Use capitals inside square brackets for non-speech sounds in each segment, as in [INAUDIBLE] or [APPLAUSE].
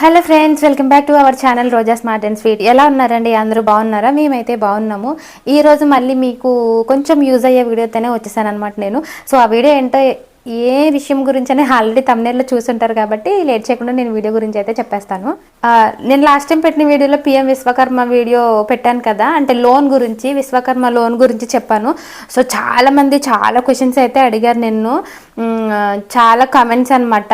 Hello friends welcome back to our channel Roja smart and sweet ఎలా ఉన్నారండి? అందరూ బాగున్నారా? మేమైతే బాగున్నాము. ఈ రోజు మళ్ళీ మీకు కొంచెం యూజ్ అయ్యే వీడియోతోనే వచ్చేసాను అనమాట నేను. సో ఆ వీడియో ఏంటో ఏ విషయం గురించి అని ఆల్రెడీ తమ్నేల్లో చూసుంటారు కాబట్టి లేట్ చేయకుండా నేను వీడియో గురించి అయితే చెప్పేస్తాను. నేను లాస్ట్ టైం పెట్టిన వీడియోలో పిఎం విశ్వకర్మ వీడియో పెట్టాను కదా అంటే లోన్ గురించి విశ్వకర్మ లోన్ గురించి చెప్పాను. సో చాలామంది చాలా క్వశ్చన్స్ అయితే అడిగారు నిన్ను. చాలా కమెంట్స్ అనమాట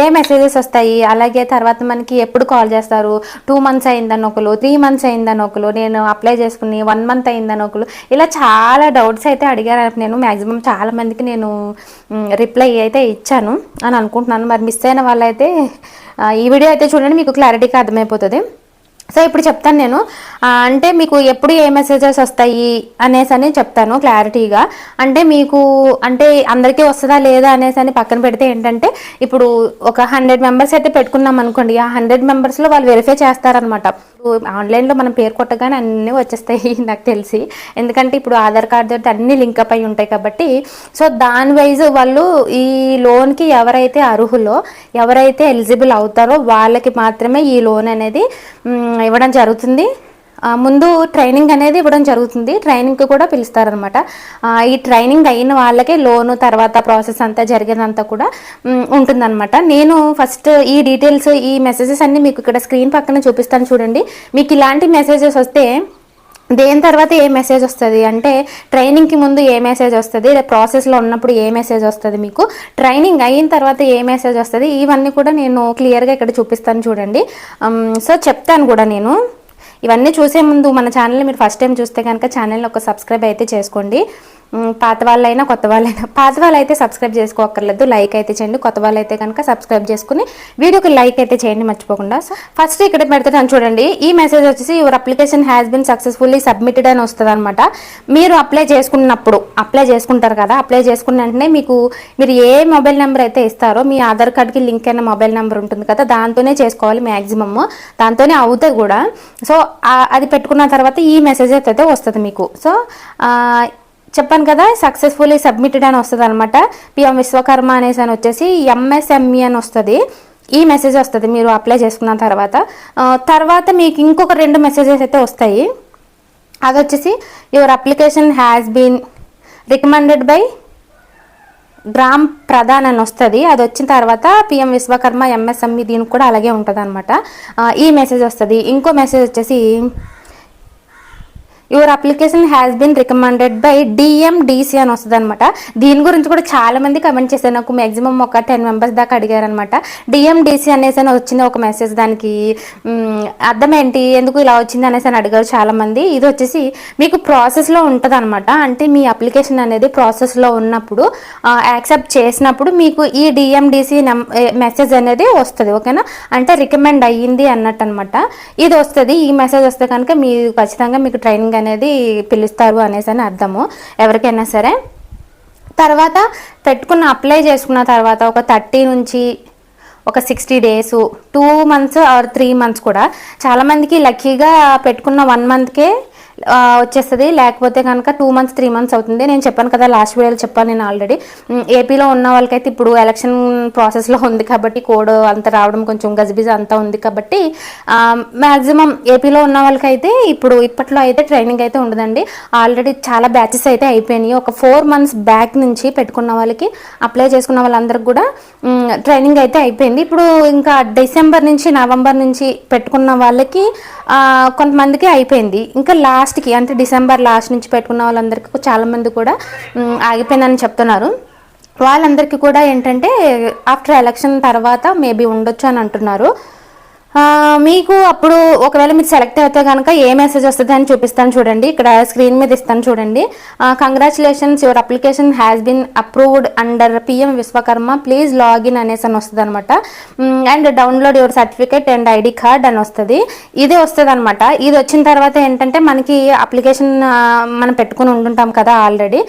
ఏ మెసేజెస్ వస్తాయి? అలాగే తర్వాత మనకి ఎప్పుడు కాల్ చేస్తారు? టూ మంత్స్ అయిందని ఒకరు త్రీ మంత్స్ అయిందని ఒకరు నేను అప్లై చేసుకుని వన్ మంత్ అయిందని ఒకరు ఇలా చాలా డౌట్స్ అయితే అడిగారు. నేను మ్యాక్సిమం చాలా మందికి నేను రిప్లై అయితే ఇచ్చాను అని అనుకుంటున్నాను. మరి మిస్ అయిన వాళ్ళైతే ఈ వీడియో అయితే చూడండి మీకు క్లారిటీగా అర్థమైపోతుంది. సో ఇప్పుడు చెప్తాను నేను. అంటే మీకు ఎప్పుడు ఏ మెసేజెస్ వస్తాయి అనేసి అని చెప్తాను క్లారిటీగా. అంటే మీకు అంటే అందరికీ వస్తుందా లేదా అనేసి అని పక్కన పెడితే ఏంటంటే ఇప్పుడు ఒక హండ్రెడ్ మెంబర్స్ అయితే పెట్టుకున్నాం అనుకోండి ఆ హండ్రెడ్ మెంబర్స్లో వాళ్ళు వెరిఫై చేస్తారనమాట ఆన్లైన్లో మనం పేరు కొట్టగానే అన్నీ వచ్చేస్తాయి [LAUGHS] నాకు తెలిసి. ఎందుకంటే ఇప్పుడు ఆధార్ కార్డు తోటి అన్ని లింకప్ అయి ఉంటాయి కాబట్టి. సో దాని వైజ్ వాళ్ళు ఈ లోన్కి ఎవరైతే అర్హులో ఎవరైతే ఎలిజిబుల్ అవుతారో వాళ్ళకి మాత్రమే ఈ లోన్ అనేది ఇవ్వడం జరుగుతుంది. ముందు ట్రైనింగ్ అనేది ఇవ్వడం జరుగుతుంది. ట్రైనింగ్కి కూడా పిలుస్తారనమాట ఈ ట్రైనింగ్ అయిన వాళ్ళకే లోను తర్వాత ప్రాసెస్ అంతా జరిగేదంతా కూడా ఉంటుందన్నమాట. నేను ఫస్ట్ ఈ డీటెయిల్స్ ఈ మెసేజెస్ అన్నీ మీకు ఇక్కడ స్క్రీన్ పక్కన చూపిస్తాను చూడండి. మీకు ఇలాంటి మెసేజెస్ వస్తే దేని తర్వాత ఏ మెసేజ్ వస్తుంది? అంటే ట్రైనింగ్కి ముందు ఏ మెసేజ్ వస్తుంది? ప్రాసెస్లో ఉన్నప్పుడు ఏ మెసేజ్ వస్తుంది మీకు? ట్రైనింగ్ అయిన తర్వాత ఏ మెసేజ్ వస్తుంది? ఇవన్నీ కూడా నేను క్లియర్గా ఇక్కడ చూపిస్తాను చూడండి. Um, సో చెప్తాను కూడా నేను. ఇవన్నీ చూసే ముందు మన ఛానల్ని మీరు ఫస్ట్ టైం చూస్తే కనుక ఛానల్ని ఒక సబ్స్క్రైబ్ అయితే చేసుకోండి. పాత వాళ్ళైనా కొత్త వాళ్ళైనా. పాత వాళ్ళు అయితే సబ్స్క్రైబ్ చేసుకోక్కర్లేదు లైక్ అయితే చేయండి. కొత్త వాళ్ళు అయితే కనుక సబ్స్క్రైబ్ చేసుకుని వీడియోకి లైక్ అయితే చేయండి మర్చిపోకుండా. సో ఫస్ట్ ఇక్కడ పెడుతున్నాను చూడండి. ఈ మెసేజ్ వచ్చేసి your application has been successfully submitted అని వస్తుంది అనమాట మీరు అప్లై చేసుకున్నప్పుడు అప్లై చేసుకుంటారు కదా అప్లై చేసుకున్న వెంటనే మీకు మీరు ఏ మొబైల్ నెంబర్ అయితే ఇస్తారో మీ ఆధార్ కార్డ్కి లింక్ అయిన మొబైల్ నెంబర్ ఉంటుంది కదా దాంతోనే చేసుకోవాలి మ్యాక్సిమమ్ దాంతోనే అవుతుంది కూడా. సో అది పెట్టుకున్న తర్వాత ఈ మెసేజ్ అయితే వస్తుంది మీకు. సో చెప్పాను కదా సక్సెస్ఫుల్లీ సబ్మిటెడ్ అని వస్తుంది అనమాట పిఎం విశ్వకర్మ అనేసి అని వచ్చేసి ఎంఎస్ఎంఈ అని వస్తుంది. ఈ మెసేజ్ వస్తుంది మీరు అప్లై చేసుకున్న తర్వాత. తర్వాత మీకు ఇంకొక రెండు మెసేజెస్ అయితే వస్తాయి. అది వచ్చేసి your application has been recommended by Gram Pradhan అని వస్తుంది. అది వచ్చిన తర్వాత పిఎం విశ్వకర్మ ఎంఎస్ఎంఈ దీనికి కూడా అలాగే ఉంటుంది అనమాట ఈ మెసేజ్ వస్తుంది. ఇంకో మెసేజ్ వచ్చేసి your application has been recommended by DMDC అని వస్తుంది అనమాట దీని గురించి కూడా చాలా మంది కమెంట్ చేశారు. నాకు మాక్సిమం ఒక టెన్ మెంబర్స్ దాకా అడిగారు అనమాట డిఎండిసి అనేసి అని వచ్చింది ఒక మెసేజ్ దానికి. అర్థం ఏంటి ఎందుకు ఇలా వచ్చింది అనేసి అని అడిగారు చాలా మంది. ఇది వచ్చేసి మీకు ప్రాసెస్లో ఉంటుంది అనమాట అంటే మీ అప్లికేషన్ అనేది ప్రాసెస్లో ఉన్నప్పుడు యాక్సెప్ట్ చేసినప్పుడు మీకు ఈ డిఎండిసి మెసేజ్ అనేది వస్తుంది ఓకేనా? అంటే రికమెండ్ అయ్యింది అన్నట్టు అనమాట ఇది వస్తుంది ఈ మెసేజ్ వస్తే కనుక మీరు ఖచ్చితంగా మీకు ట్రైనింగ్ అనేది పిలుస్తారు అనేసి అని అర్థము. ఎవరికైనా సరే. తర్వాత పెట్టుకున్న అప్లై చేసుకున్న తర్వాత ఒక థర్టీ నుంచి ఒక sixty days two months or three months కూడా చాలామందికి లక్కీగా పెట్టుకున్న వన్ మంత్కే వచ్చేస్తుంది. లేకపోతే కనుక టూ మంత్స్ త్రీ మంత్స్ అవుతుంది. నేను చెప్పాను కదా లాస్ట్ వీడియోలో చెప్పాను నేను ఆల్రెడీ ఏపీలో ఉన్న వాళ్ళకైతే ఇప్పుడు ఎలక్షన్ ప్రాసెస్లో ఉంది కాబట్టి కోడ్ అంత రావడం కొంచెం గజిబిజి అంతా ఉంది కాబట్టి మ్యాక్సిమం ఏపీలో ఉన్న వాళ్ళకైతే ఇప్పుడు ఇప్పట్లో అయితే ట్రైనింగ్ అయితే ఉండదండి. ఆల్రెడీ చాలా బ్యాచెస్ అయితే అయిపోయినాయి. ఒక ఫోర్ మంత్స్ బ్యాక్ నుంచి పెట్టుకున్న వాళ్ళకి అప్లై చేసుకున్న వాళ్ళందరికి కూడా ట్రైనింగ్ అయితే అయిపోయింది. ఇప్పుడు ఇంకా డిసెంబర్ నుంచి నవంబర్ నుంచి పెట్టుకున్న వాళ్ళకి కొంతమందికి అయిపోయింది. ఇంకా లాస్ట్కి అంటే డిసెంబర్ లాస్ట్ నుంచి పెట్టుకున్న వాళ్ళందరికీ చాలామంది కూడా ఆగిపోయిందని చెప్తున్నారు. వాళ్ళందరికీ కూడా ఏంటంటే ఆఫ్టర్ ఎలక్షన్ తర్వాత మేబీ ఉండొచ్చు అని అంటున్నారు. మీకు అప్పుడు ఒకవేళ మీరు సెలెక్ట్ అయితే కనుక ఏ మెసేజ్ వస్తుంది అని చూపిస్తాను చూడండి. ఇక్కడ స్క్రీన్ మీద ఇస్తాను చూడండి. Congratulations your application has been approved under PM Vishwakarma please login అనేసి అని వస్తుంది అనమాట and download your certificate and ID card అని వస్తుంది. ఇది వస్తుంది అనమాట ఇది వచ్చిన తర్వాత ఏంటంటే మనకి అప్లికేషన్ మనం పెట్టుకుని ఉంటుంటాం కదా ఆల్రెడీ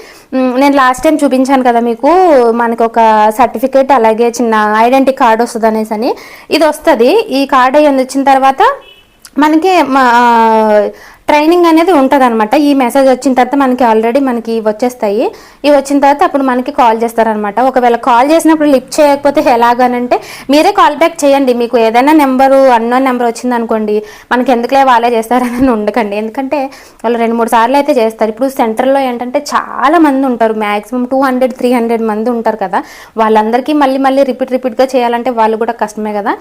నేను లాస్ట్ టైం చూపించాను కదా మీకు మనకు ఒక సర్టిఫికేట్ అలాగే చిన్న ఐడెంటిటీ కార్డ్ వస్తుంది అనేసి అని. ఇది వస్తుంది. ఈ కార్డ్ అయ్యి వచ్చిన తర్వాత మనకి మా ట్రైనింగ్ అనేది ఉంటుంది అనమాట ఈ మెసేజ్ వచ్చిన తర్వాత మనకి ఆల్రెడీ మనకి ఇవి వచ్చేస్తాయి. ఇవి వచ్చిన తర్వాత అప్పుడు మనకి కాల్ చేస్తారనమాట ఒకవేళ కాల్ చేసినప్పుడు లిఫ్ట్ చేయకపోతే ఎలాగనంటే మీరే కాల్ బ్యాక్ చేయండి. మీకు ఏదైనా నెంబరు అన్నోన్ నెంబర్ వచ్చింది అనుకోండి మనకి ఎందుకులే వాళ్ళే చేస్తారని ఉండకండి. ఎందుకంటే వాళ్ళు రెండు మూడు సార్లు అయితే చేస్తారు. ఇప్పుడు సెంటర్లో ఏంటంటే చాలా మంది ఉంటారు. Maximum two hundred three hundred మంది ఉంటారు కదా. వాళ్ళందరికీ మళ్ళీ మళ్ళీ రిపీట్ రిపీట్గా చేయాలంటే వాళ్ళు కూడా కష్టమే కదా.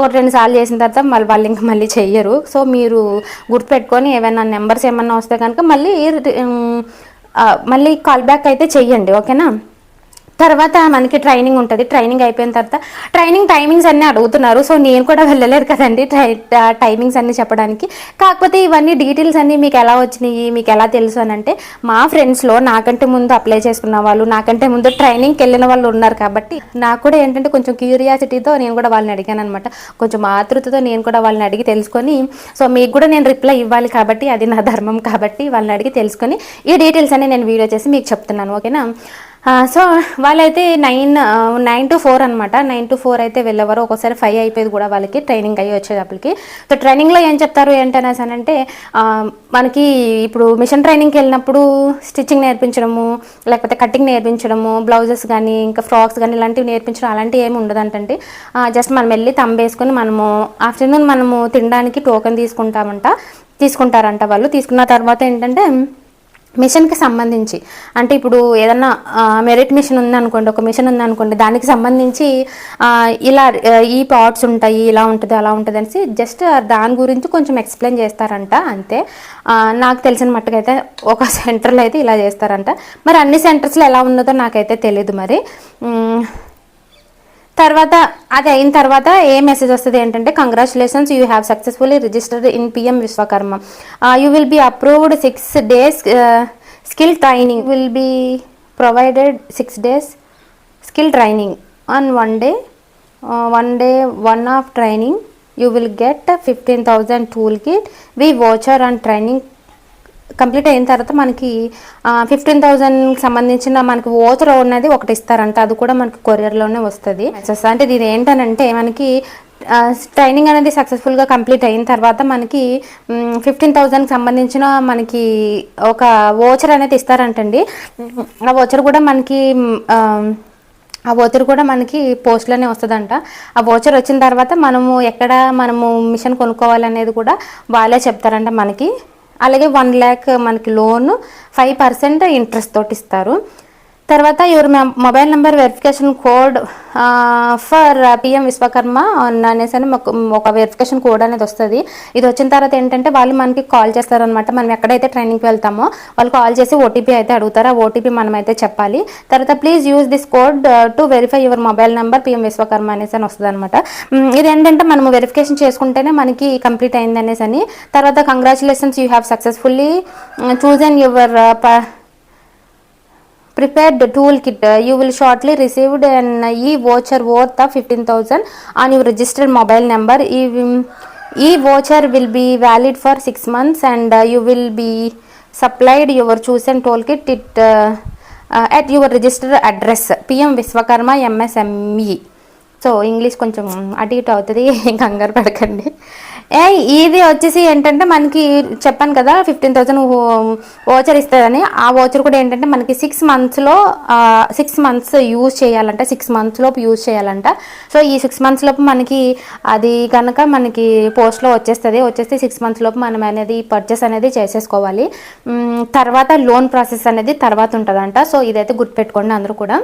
ఒక రెండు సార్లు చేసిన తర్వాత మళ్ళీ వాళ్ళు ఇంకా మళ్ళీ చెయ్యరు. సో మీరు గుర్తుపెట్టుకొని ఏమైనా నెంబర్స్ ఏమన్నా వస్తే కనుక మళ్ళీ మళ్ళీ కాల్ బ్యాక్ అయితే చెయ్యండి ఓకేనా? తర్వాత మనకి ట్రైనింగ్ ఉంటుంది. ట్రైనింగ్ అయిపోయిన తర్వాత ట్రైనింగ్ టైమింగ్స్ అన్నీ అడుగుతున్నారు. సో నేను కూడా వెళ్ళలేదు కదండి ట్రై టైమింగ్స్ అన్నీ చెప్పడానికి. కాకపోతే ఇవన్నీ డీటెయిల్స్ అన్నీ మీకు ఎలా వచ్చినాయి? మీకు ఎలా తెలుసు అని అంటే మా ఫ్రెండ్స్లో నాకంటే ముందు అప్లై చేసుకున్న వాళ్ళు నాకంటే ముందు ట్రైనింగ్కి వెళ్ళిన వాళ్ళు ఉన్నారు కాబట్టి నాకు కూడా ఏంటంటే కొంచెం క్యూరియాసిటీతో నేను కూడా వాళ్ళని అడిగాను అనమాట కొంచెం ఆతృతతో నేను కూడా వాళ్ళని అడిగి తెలుసుకొని సో మీకు కూడా నేను రిప్లై ఇవ్వాలి కాబట్టి అది నా ధర్మం కాబట్టి వాళ్ళని అడిగి తెలుసుకొని ఈ డీటెయిల్స్ అన్ని నేను వీడియో చేసి మీకు చెప్తున్నాను. ఓకేనా సో వాళ్ళైతే నైన్ నైన్ టు ఫోర్ అనమాట నైన్ టు ఫోర్ అయితే వెళ్ళేవారు. ఒక్కోసారి ఫైవ్ అయిపోయేది కూడా వాళ్ళకి ట్రైనింగ్ అయ్యి వచ్చేటప్పటికి. సో ట్రైనింగ్లో ఏం చెప్తారు ఏంటనేసి అని అంటే మనకి ఇప్పుడు మిషన్ ట్రైనింగ్కి వెళ్ళినప్పుడు స్టిచ్చింగ్ నేర్పించడము లేకపోతే కటింగ్ నేర్పించడము బ్లౌజెస్ కానీ ఇంకా ఫ్రాక్స్ కానీ ఇలాంటివి నేర్పించడం అలాంటివి ఏమి ఉండదంటండి జస్ట్ మనం వెళ్ళి తంబేసుకొని మనము ఆఫ్టర్నూన్ మనము తినడానికి టోకెన్ తీసుకుంటామంట తీసుకుంటారంట వాళ్ళు. తీసుకున్న తర్వాత ఏంటంటే మిషన్కి సంబంధించి. అంటే ఇప్పుడు ఏదన్నా మెరిట్ మిషన్ ఉందనుకోండి ఒక మిషన్ ఉందనుకోండి దానికి సంబంధించి ఇలా ఈ పార్ట్స్ ఉంటాయి ఇలా ఉంటుంది అలా ఉంటుంది అనేసి జస్ట్ దాని గురించి కొంచెం ఎక్స్ప్లెయిన్ చేస్తారంట అంతే. నాకు తెలిసిన మట్టుకైతే ఒక [LAUGHS] సెంటర్లో అయితే ఇలా చేస్తారంట. మరి అన్ని సెంటర్స్లో ఎలా ఉన్నదో నాకైతే తెలియదు మరి. తర్వాత అది అయిన తర్వాత ఏ మెసేజ్ వస్తుంది ఏంటంటే congratulations you have successfully registered in PM Vishwakarma you will be approved six days skill training will be provided six days skill training and one day one day one of training you will get fifteen thousand tool kit e voucher and training complete అయిన తర్వాత మనకి fifteen థౌజండ్కి సంబంధించిన మనకి voucher ఉన్నది ఒకటి ఇస్తారంట. అది కూడా మనకి కొరియర్లోనే వస్తుంది. అంటే ఇది ఏంటనంటే మనకి ట్రైనింగ్ అనేది సక్సెస్ఫుల్గా కంప్లీట్ అయిన తర్వాత మనకి ఫిఫ్టీన్ థౌజండ్కి సంబంధించిన మనకి ఒక ఓచర్ అనేది ఇస్తారంటండి. ఆ ఓచర్ కూడా మనకి ఆ, ఆ ఓచర్ కూడా మనకి పోస్ట్లోనే వస్తుందంట. ఆ ఓచర్ వచ్చిన తర్వాత మనము ఎక్కడ మనము మిషన్ కొనుక్కోవాలనేది కూడా వాళ్ళే చెప్తారంట మనకి. అలాగే వన్ ల్యాక్ మనకి లోన్ ఫైవ్ పర్సెంట్ ఇంట్రెస్ట్ తోటి ఇస్తారు. తర్వాత your mobile number verification code for PM Vishwakarma అన్ అనేసి అని ఒక వెరిఫికేషన్ కోడ్ అనేది వస్తుంది. ఇది వచ్చిన తర్వాత ఏంటంటే వాళ్ళు మనకి కాల్ చేస్తారనమాట మనం ఎక్కడైతే ట్రైనింగ్కి వెళ్తామో వాళ్ళు కాల్ చేసి ఓటీపీ అయితే అడుగుతారు. ఆ ఓటీపీ మనం అయితే చెప్పాలి. తర్వాత please use this code to verify your mobile number PM Vishwakarma అనేసి అని వస్తుంది అనమాట ఇది ఏంటంటే మనం వెరిఫికేషన్ చేసుకుంటేనే మనకి కంప్లీట్ అయింది అనేసి అని తర్వాత congratulations you have successfully chosen your prepared tool kit you will shortly received and e voucher worth fifteen thousand on your registered mobile number e e voucher will be valid for six months and you will be supplied your choose and tool kit it at your registered address PM Vishwakarma MSME so English కొంచెం అటు ఇటు అవుతుంది [LAUGHS] కంగారు పడకండి. ఇది వచ్చేసి ఏంటంటే మనకి చెప్పాను కదా ఫిఫ్టీన్ థౌసండ్ ఓచర్ ఇస్తుందని ఆ ఓచర్ కూడా ఏంటంటే మనకి సిక్స్ మంత్స్లో సిక్స్ మంత్స్ యూజ్ చేయాలంట. సిక్స్ మంత్స్ లోపు యూజ్ చేయాలంట. సో ఈ సిక్స్ మంత్స్ లోపు మనకి అది కనుక మనకి పోస్ట్లో వచ్చేస్తుంది. వచ్చేస్తే సిక్స్ మంత్స్ లోపు మనం అనేది పర్చేస్ అనేది చేసేసుకోవాలి. తర్వాత లోన్ ప్రాసెస్ అనేది తర్వాత ఉంటుందంట. సో ఇదైతే గుర్తుపెట్టుకోండి అందరూ కూడా.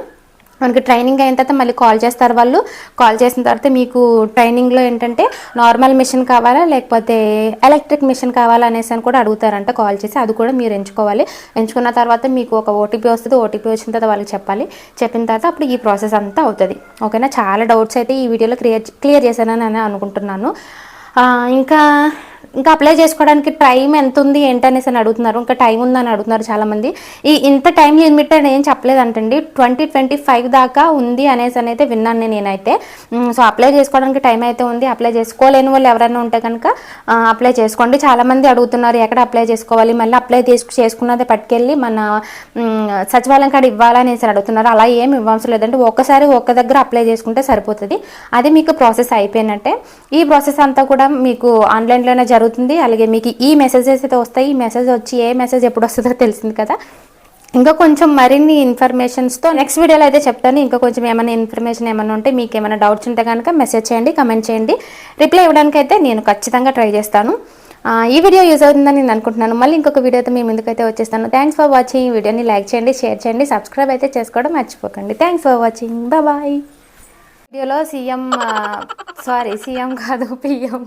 మనకి ట్రైనింగ్ అయిన తర్వాత మళ్ళీ కాల్ చేస్తారు వాళ్ళు. కాల్ చేసిన తర్వాత మీకు ట్రైనింగ్లో ఏంటంటే నార్మల్ మిషన్ కావాలా లేకపోతే ఎలక్ట్రిక్ మిషన్ కావాలా అనేసి అని కూడా అడుగుతారంట కాల్ చేసి. అది కూడా మీరు ఎంచుకోవాలి. ఎంచుకున్న తర్వాత మీకు ఒక ఓటీపీ వస్తుంది. ఓటీపీ వచ్చిన తర్వాత వాళ్ళకి చెప్పాలి. చెప్పిన తర్వాత అప్పుడు ఈ ప్రాసెస్ అంతా అవుతుంది. ఓకేనా? చాలా డౌట్స్ అయితే ఈ వీడియోలో క్లియర్ క్లియర్ చేశానని అనుకుంటున్నాను. ఇంకా ఇంకా అప్లై చేసుకోవడానికి టైం ఎంత ఉంది ఏంటనేసి అని అడుగుతున్నారు. ఇంకా టైం ఉందని అడుగుతున్నారు చాలామంది. ఈ ఇంత టైం లిమిట్ అని ఏం చెప్పలేదంటండి. ట్వంటీ ట్వంటీ ఫైవ్ దాకా ఉంది అనేసి అని అయితే విన్నాను నేను నేనైతే. సో అప్లై చేసుకోవడానికి టైం అయితే ఉంది. అప్లై చేసుకోలేని వాళ్ళు ఎవరైనా ఉంటే కనుక అప్లై చేసుకోండి. చాలామంది అడుగుతున్నారు ఎక్కడ అప్లై చేసుకోవాలి? మళ్ళీ అప్లై చేసుకు చేసుకున్నది పట్టుకెళ్ళి మన సచివాలయం కాడ ఇవ్వాలనేసి అడుగుతున్నారు. అలా ఏం ఇవ్వాల్సిన లేదంటే ఒక్కసారి ఒక్క దగ్గర అప్లై చేసుకుంటే సరిపోతుంది. అది మీకు ప్రాసెస్ అయిపోయినట్టే. ఈ ప్రాసెస్ అంతా కూడా మీకు ఆన్లైన్లోనే జరుగుతుంది. జరుగుతుంది. అలాగే మీకు ఈ మెసేజెస్ అయితే వస్తాయి. ఈ మెసేజ్ వచ్చి ఏ మెసేజ్ ఎప్పుడు వస్తుందో తెలిసింది కదా. ఇంకా కొంచెం మరిన్ని ఇన్ఫర్మేషన్స్తో నెక్స్ట్ వీడియోలో అయితే చెప్తాను. ఇంకా కొంచెం ఏమైనా ఇన్ఫర్మేషన్ ఏమైనా ఉంటే మీకు ఏమైనా డౌట్స్ ఉంటే కనుక మెసేజ్ చేయండి కమెంట్ చేయండి. రిప్లై ఇవ్వడానికి అయితే నేను ఖచ్చితంగా ట్రై చేస్తాను. ఈ వీడియో యూజ్ అవుతుందని నేను అనుకుంటున్నాను. మళ్ళీ ఇంకొక వీడియోతో మీ ముందుకైతే వచ్చేస్తాను. థ్యాంక్స్ ఫర్ వాచింగ్ ఈ వీడియోని లైక్ చేయండి షేర్ చేయండి సబ్స్క్రైబ్ అయితే చేసుకోవడం మర్చిపోకండి. థ్యాంక్స్ ఫర్ వాచింగ్ బాయ్ వీడియోలో సీఎం సారీ సీఎం కాదు [LAUGHS] పిఎం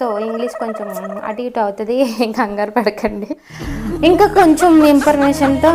సో ఇంగ్లీష్ కొంచెం అటు ఇటు అవుతుంది కంగారు పడకండి. ఇంకా కొంచెం ఇన్ఫర్మేషన్తో